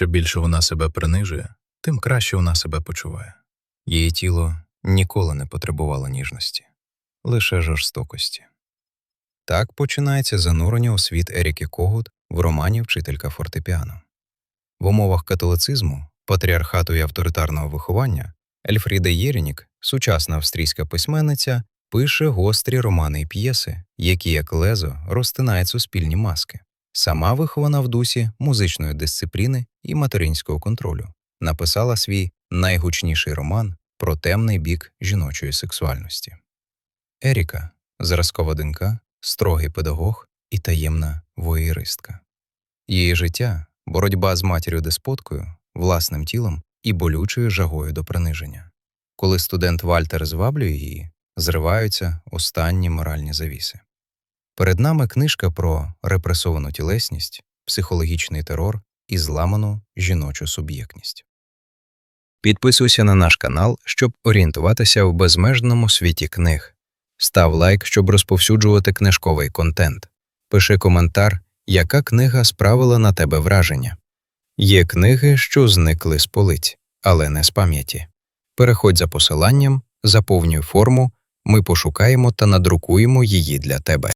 Що більше вона себе принижує, тим краще вона себе почуває. Її тіло ніколи не потребувало ніжності, лише жорстокості. Так починається занурення у світ Еріки Когут в романі Вчителька фортепіано. В умовах католицизму, патріархату і авторитарного виховання Ельфріда Єрінік, сучасна австрійська письменниця, пише гострі романи і п'єси, які, як лезо, розтинають суспільні маски. Сама вихована в дусі музичної дисципліни і материнського контролю, написала свій найгучніший роман про темний бік жіночої сексуальності. Еріка зразкова донька, строгий педагог і таємна воєристка. Її життя боротьба з матір'ю деспоткою, власним тілом і болючою жагою до приниження. Коли студент Вальтер зваблює її, зриваються останні моральні завіси. Перед нами книжка про репресовану тілесність, психологічний терор і зламану жіночу суб'єктність. Підписуйся на наш канал, щоб орієнтуватися в безмежному світі книг. Став лайк, щоб розповсюджувати книжковий контент. Пиши коментар, яка книга справила на тебе враження. Є книги, що зникли з полиць, але не з пам'яті. Переходь за посиланням, заповнюй форму, ми пошукаємо та надрукуємо її для тебе.